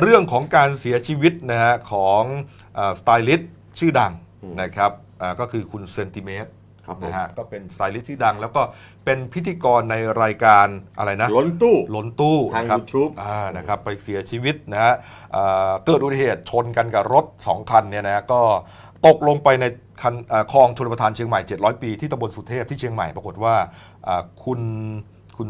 เรื่องของการเสียชีวิตนะฮะของสไตลิสต์ชื่อดังอืมนะครับอ่าก็คือคุณเซนติเมตรครับผมนะฮะก็เป็นสไตลิสต์ชื่อดัง แล้วก็เป็นพิธีกรในรายการอะไรนะล้นตู้ล้นตู้ทางนะครับ YouTube อ่านะครับไปเสียชีวิตนะฮะอ่าเกิดอุบัติเหตุชนกันกับรถ 2 คันเนี่ยนะฮะก็ตกลงไปในคันอ่าคลองชลประทานเชียงใหม่ 700 ปีที่ตำบลสุเทพที่เชียงใหม่ปรากฏว่าอ่าคุณคุณ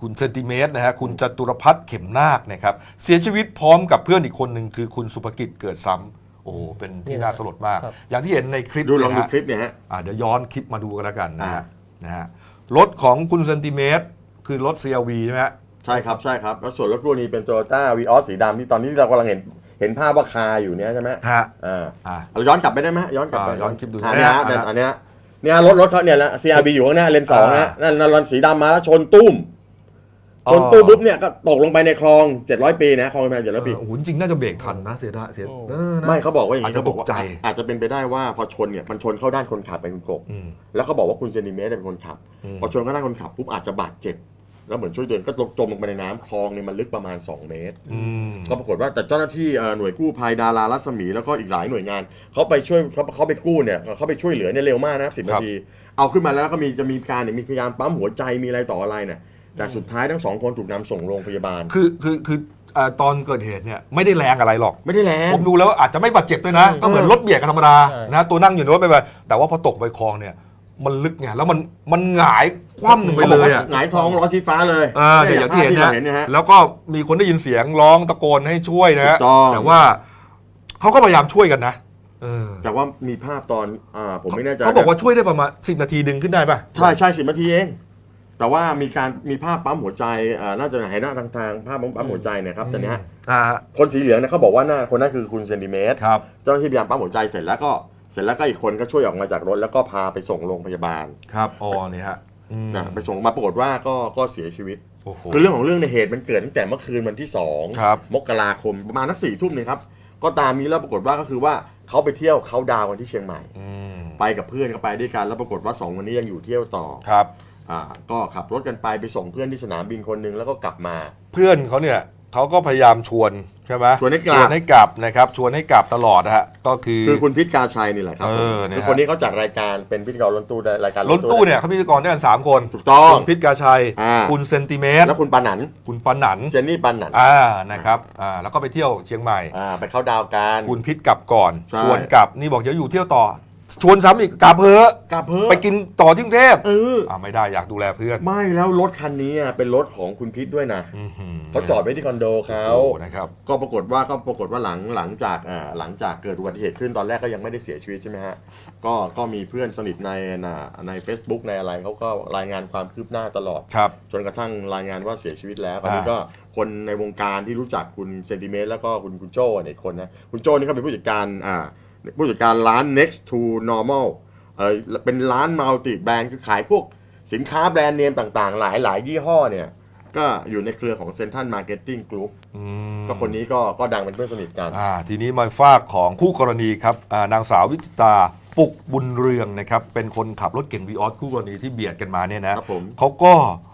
คุณเซนติเมตรนะฮะคุณจตุรพัฒน์เข็มนาคนะครับเสียชีวิตพร้อมกับเพื่อนอีกคนหนึ่งคือคุณสุภกิจเกิดซ้ำโอ้โหเป็นที่น่าสลดมาก ครับ อย่างที่เห็นในคลิปดูลองเนี่ยดูฮะคลิปเนี่ยฮะ อ่าเดี๋ยวย้อนคลิปมาดูกันแล้วกันนะอ่าฮะนะฮะรถของคุณเซนติเมตร คือรถ CRV ใช่ไหมฮะ ใช่ครับใช่ครับ แล้วส่วนรถรุ่นนี้เป็น Toyota v ีออสสีดำที่ตอนนี้เรากำลังเห็นเห็นภาพว่าคาอยู่เนี้ยใช่ไหมฮะอ่าอ่าเราย้อนกลับไปได้ไหมย้อนกลับไปอ่าย้อนคลิปดูอันเนี้ยฮะอ่า อันเนี้ยเนี่ยรถรถเขาเนี่ยละ CRB อยู่ข้างหน้าเลนส์สองอ่านะนั่นนั่นรอนสีดำมาแล้วชนตุ้ม ชนตุ้มปุ๊บเนี่ยก็ตกลงไปในคลอง 700 ปีนะคลองประมาณ700 ปี โอ้โหจริงๆน่าจะเบรกทันนะเสียดายเสียโอ้ เออนะ ไม่เขาบอกว่าอย่างนี้อาจจะเขาบอกว่าตกใจ อาจจะเป็นไปได้ว่าพอชนเนี่ยมันชนเข้าด้านคนขับไปคุณกบอืม แล้วเขาบอกว่าคุณเซนติเมตรเป็นคนขับ อืม พอชนเข้าด้านคนขับปุ๊บอาจจะบาดเจ็บแล้วเหมือนช่วยเดินก็จมลงไปในน้ำคลองเนี่ยมันลึกประมาณ 2 เมตร อืม ก็ปรากฏว่าแต่เจ้าหน้าที่เอ่อหน่วยกู้ภัยดารารัศมีแล้วก็อีกหลายหน่วยงานเขาไปช่วยเขาเขาไปกู้เนี่ยเขาไปช่วยเหลือเนี่ยเร็วมากนะสิบนาที เอาขึ้นมาแล้วก็มีจะมีการเนี่ยมีพยายามปั๊มหัวใจมีอะไรต่ออะไรเนี่ย แต่สุดท้ายทั้งสองคนถูกนำส่งโรงพยาบาล คือคือคืออ่าตอนเกิดเหตุเนี่ยไม่ได้แรงอะไรหรอก ไม่ได้แรง ผมดูแล้วอาจจะไม่บาดเจ็บด้วยนะ ก็เหมือนรถเบียดกันธรรมดาใช่ นะตัวนั่งอยู่ในรถไปไปแต่ว่าพอตกไปคลองเนี่ย มันลึกไงแล้วมันมันหงายคว่ำลงไปเลยอะหงายท้องล้อชี้ฟ้าเลยอ่าเนี่ยอย่างที่เห็นภาพนะเห็นนะฮะ แล้วก็มีคนได้ยินเสียงร้องตะโกนให้ช่วยนะฮะถูกต้อง แต่ว่าเขาก็พยายามช่วยกันนะเออแต่ว่ามีภาพตอนอ่าผมไม่แน่ใจเขาบอกว่าช่วยได้ประมาณสินาทีดึงขึ้นได้ป่ะ ใช่ใช่สิบนาทีเอง แต่ว่ามีการมีภาพปั๊มหัวใจอ่าน่าจะเห็นหน้าทางทางๆภาพปั๊มหัวใจเนี่ยครับแต่เนี้ยอ่าคนสีเหลืองเนี่ยเขาบอกว่าหน้าคนนั้นคือคุณเซนติเมตร ครับ เจ้าหน้าที่พยายามปั๊มหัวใจเสร็จแล้วก็เสร็จแล้วก็อีกคนก็ช่วยออกมาจากรถแล้วก็พาไปส่งโรงพยาบาลครับอ๋อนี่ฮะอืมนะไปส่งมาปรากฏว่าก็ก็เสียชีวิต โอ้โห คือเรื่องของเรื่องในยเหตุมันเกิดตั้งแต่เมื่อคืนวันที่สองครับมกราคมประมาณนักสี่ทุ่มเนี่ยครับ ก็ตามนี้แล้วปรากฏว่าก็คือว่าเขาไปเที่ยวเขาดาวน์กันที่เชียงใหม่ อืมไปกับเพื่อนก็ไปด้วยกันแล้วปรากฏว่าสองคนนี้ยังอยู่เที่ยวต่อ ครับ อ่าก็ขับรถกันไปไปส่งเพื่อนที่สนามบินคนหนึงแล้วก็กลับมา เพื่อนเขาเนี่ยเขาก็พยายามชวนใช่ไหมชวนให้กลับ ชวนให้กลับนะครับ ชวนให้กลับตลอดนะฮะก็คือ คือคุณพิษกาชัยนี่แหละครับเอผมอเนี่ย คือคนนี้เขาจัดรายการเป็นพิธีกรล้นตู้รายการล้นตู้เนี่ยเขาพิธีกรด้วยกันสามคนถูกต้อง คุณพิษกาชัย อ่า คุณเซนติเมตรแล้วคุณปานันคุณปันหนันเจนนี่ปานันอ่านะครับอ่าแล้วก็ไปเที่ยวเชียงใหม่ อ่าไปเข้าดาวกัน คุณพิษกลับก่อน ใช่ ชวนกลับนี่บอกจะอยู่เที่ยวต่อ ชวนซ้ำอีกกลับเพอะกลับเพิ่ไปกินต่อที่กรุงเทพเออ อ่าไม่ได้อยากดูแลเพื่อนไม่แล้วรถคันนี้อะเป็นรถของคุณพิษด้วยนะอื้อหืเขาจอดไว้ที่คอนโดเขาโอ้นะครับ ก็ปรากฏว่าก็ปรากฏว่าหลังหลังจากอ่าหลังจากเกิดอุบัติเหตุขึ้นตอนแรกก็ยังไม่ได้เสียชีวิตใช่ไหมฮะก็ก็มีเพื่อนสนิทในน่ะใน Facebook ในอะไรเขาก็รายงานความคืบหน้าตลอด ครับ จนกระทั่งรายงานว่าเสียชีวิตแล้วคอ่าราวนี้ก็คนในวงการที่รู้จักคุณเซนติเมตรแล้วก็คุณคุณโจ้เนี่ยอีกคนนะคุณโจ้นี่เขาเป็นผู้จัดการอ่า ผู้จัดการร้าน next to normal เออเป็นร้านมัลติแบรนด์คือขายพวกสินค้าแบรนด์เนมต่างๆ หลายหลายยี่ห้อเนี่ย ก็อยู่ในเครือของเซนทันมาร์เก็ตติ้งกรุ๊ปอืมก็คนนี้ก็ก็ดังเป็นเพื่อนสนิทกัน อ่า ทีนี้มาฝากของคู่กรณีครับอ่านางสาววิจิตราปุกบุญเรืองนะครับ เป็นคนขับรถเก่งวีออสคู่กรณีที่เบียดกันมาเนี่ยนะครับผม เขาก็เอ่อ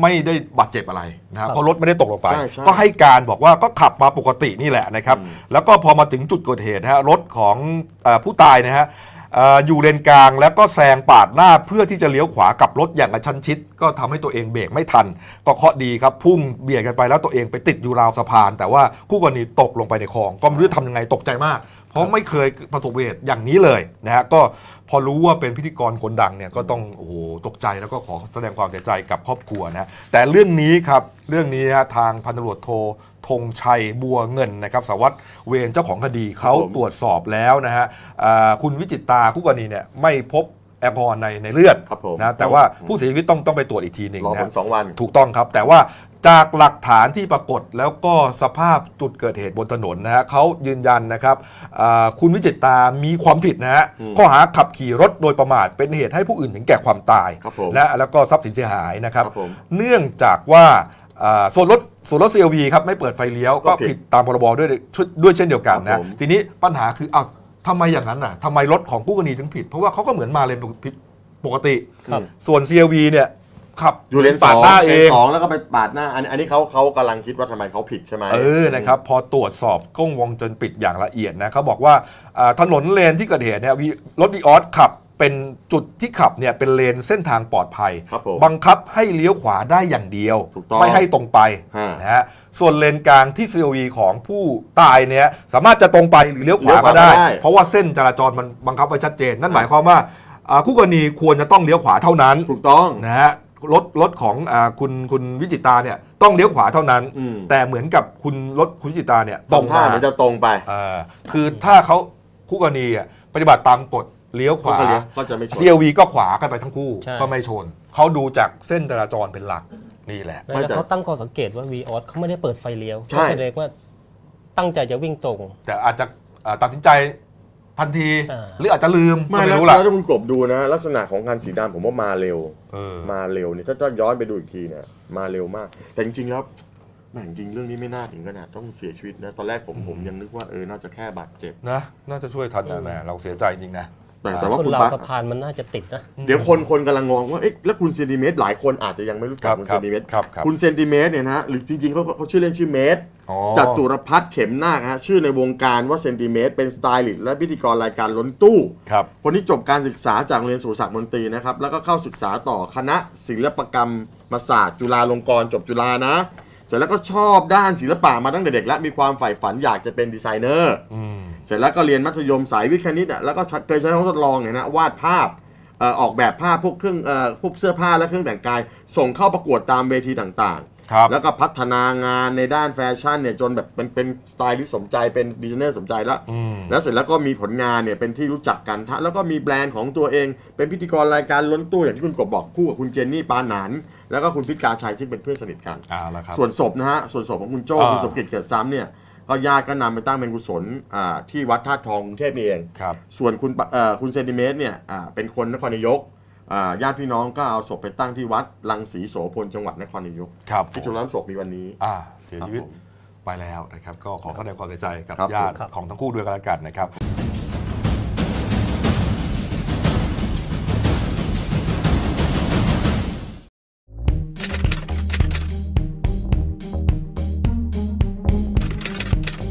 ไม่ได้บาดเจ็บอะไรนะครับเพราะรถไม่ได้ตกลงไป ใช่ใช่ก็ให้การบอกว่าก็ขับมาปกตินี่แหละนะครับอืมแล้วก็พอมาถึงจุดเกิดเหตุนะฮะรถของเออผู้ตายนะฮะเอ่ออยู่เลนกลางแล้วก็แซงปาดหน้าเพื่อที่จะเลี้ยวขวากลับรถอย่างกระชั้นชิด ก็ทำให้ตัวเองเบรกไม่ทัน ก็เคราะห์ดีครับพุ่งเบียดกันไปแล้วตัวเองไปติดอยู่ราวสะพาน แต่ว่าคู่กรณีตกลงไปในคลอง ก็ไม่รู้จะทำยังไงตกใจมากเพราะไม่เคยประสบเหตุอย่างนี้เลยนะฮะก็พอรู้ว่าเป็นพิธีกรคนดังเนี่ยก็ต้องโอ้โหตกใจแล้วก็ขอแสดงความเสียใจกับครอบครัวนะแต่เรื่องนี้ครับเรื่องนี้ฮะทางพันตำรวจโทธงชัยบัวเงินนะครับสารวัสดเวรเจ้าของคดีเขาตรวจสอบแล้วนะฮะอ่าคุณวิจิตตาคู่กรณีเนี่ยไม่พบ แอลกอฮอล์ในในเลือดครับผมนะแต่ว่าผู้เสียชีวิตต้องต้องไปตรวจอีกทีหนึ่งรอนะผฮะลสองวัน ถูกต้องครับ แต่ว่าจากหลักฐานที่ปรากฏแล้วก็สภาพจุดเกิดเหตุบนถนนนะฮะเขายืนยันนะครับอ่าคุณวิจิตรามีความผิดนะฮะอืมข้อหาขับขี่รถโดยประมาทเป็นเหตุให้ผู้อื่นถึงแก่ความตายครับผมและแล้วก็ทรัพย์สินเสียหายนะครับ ครับผมเนื่องจากว่าอ่าส่วนรถส่วนรถ CLV ครับไม่เปิดไฟเลี้ยวก็ก็ผิผิดดตามพรบด้วยชุดด้วยเช่นเดียวกันครันะบผม ทีนี้ปัญหาคือเอา ทำไมอย่างนั้นน่ะทำไมรถของผู้กรณีถึงผิด เพราะว่าเขาก็เหมือนมาเลนปกติ ครับ ส่วน CLV เนี่ยขับอยู่เลนปาดหน้าเอเลงสองแล้วก็ไปปาดหน้า อันอันนี้เขาเขากำลังคิดว่าทำไมเขาผิดใช่ไหม เออ นะครับ พอตรวจสอบกล้องวงจรปิดอย่างละเอียดนะเขาบอกว่าอ่าถนนเลนที่เกิดเหตุเนี่ยวีรถวีออสขับ เป็นจุดที่ขับเนี่ยเป็นเลนเส้นทางปลอดภัย ครับผม บังคับให้เลี้ยวขวาได้อย่างเดียว ถูกต้องไม่ให้ตรงไปฮะ นะฮะส่วนเลนกลางที่ COV ของผู้ตายเนี่ยสามารถจะตรงไปหรือเลี้ยวขวาเลี้ยวขก็วาได้ก็ได้ เพราะว่าเส้นจราจรมันบังคับไว้ชัดเจน นั่นหมายความว่าอ่าคู่กรณีควรจะต้องเลี้ยวขวาเท่านั้น ถูกต้อง นะฮะรถรถของอาคุณคุณวิจิตราเนี่ยต้องเลี้ยวขวาเท่านั้น อืม แต่เหมือนกับคุณรถคุณวิจิตราเนี่ยตรงท่ามาเหมือนจะตรงไป อ่าคือถ้าเขาคู่กรณีอะปฏิบัติตามกฎ เลี้ยวขวา ก็เลี้ยวก็จะไม่ชน CLV ก็ขวากันไปทั้งคู่ ใช่ ก็ไม่ชน เขาดูจากเส้นจราจรเป็นหลักนี่แหละ ไม่แล้วแต่เขาตั้งข้อสังเกตว่า v ีออสเขาไม่ได้เปิดไฟเลี้ยวใช่ ก็แสดงว่าตั้งใจจะวิ่งตรง แต่อาจจะอ่าตัดสินใจทันที อ่า หรืออาจจะลืมก็ไม่ไม่แล้วรู้ล่ะแล้วถ้าคุณกบดูนะ ลักษณะของคันสีดำผมว่ามาเร็ว เออมาเร็วเนี่ยถ้าถ้าย้อนไปดูอีกทีเนี่ยมาเร็วมาก แต่จริงๆแล้วแม่งจริงเรื่องนี้ไม่น่าถึงขนาดต้องเสียชีวิตนะ ตอนแรกผมผมยังนึกว่าเออน่าจะแค่บาดเจ็บ นะ น่าจะช่วยทันนะแหม่เราเสียใจจริงนะ แต่แต่ว่าคนคุณเราปั๊กสะพานมันน่าจะติดนะ เดี๋ยวคนคนกำลังงงว่าเอ๊ะแล้วคุณเซนติเมตรหลายคนอาจจะยังไม่รู้คจัรักบคุณครัเซบนติเมตรครับครับ คุณเซนติเมตรเนี่ยนะฮะหรือจริงๆเขาเขาชื่อเล่นชื่อเมตร อ๋อจตุรพัฒน์เข็มนาคฮะชื่อในวงการว่าเซนติเมตรเป็นสไตลิสต์และพิธีกรรายการล้นตู้ ครับ คนที่จบการศึกษาจากโรงเรียนสุรศักดิ์มนตรีนะครับ แล้วก็เข้าศึกษาต่อคณะศิลปกรรมศาสตร์จุฬาลงกรณ์จบจุฬานะ เสร็จแล้วก็ชอบด้านศิลปะมาตั้งแต่เด็กและมีความใฝ่ฝันอยากจะเป็นดีไซเนอร์ อืม เสร็จแล้วก็เรียนมัธยมสายวิทย์คณิตอะแล้วก็เคยใช้ห้องทดลองเนี่ยนะวาดภาพเอ่อออกแบบภาพพวกเครื่องเอ่อพวกเสื้อผ้าและเครื่องแต่งกาย ส่งเข้าประกวดตามเวทีต่างครับๆแล้วก็พัฒนางานในด้านแฟชั่นเนี่ยจนแบบเป็นเป็นสไตลิสต์สมใจเป็นดีไซเนอร์สมใจแล้วอืมแล้วเสร็จแล้วก็มีผลงานเนี่ยเป็นที่รู้จักกันทะแล้วก็มีแบรนด์ของตัวเอง เป็นพิธีกรรายการล้นตู้อย่างที่คุณกบบอกคู่กับคุณเจนนี่ปาหนานแล้วก็คุณพิกาชัยซึ่งเป็นเพื่อนสนิทกันเอ่าแล้วครับส่วนศพนะฮะส่วนศพของคุณโจ้อ่าคุณสมเกียรติเกิดซ้ำเนี่ย ก็ญาติก็นำไปตั้งเป็นกุศลอ่าที่วัดธาตุทองกรุงเทพนี่เองครับส่วนคุณปะเอ่อคุณเซนติเมตรเนี่ยอ่าเป็นคนนครนายกอ่าญาติพี่น้องก็เอาศพไปตั้งที่วัดลังสีโสพลจังหวัดนครนายกครับที่ชมน้ำศพมีวันนี้อ่าเสียชีวิตครับผมไปแล้วนะครับ ก็ขอแสดงความเสียใจกับครับญาติครับของทั้งคู่ด้วยกันแล้วกันนะครับ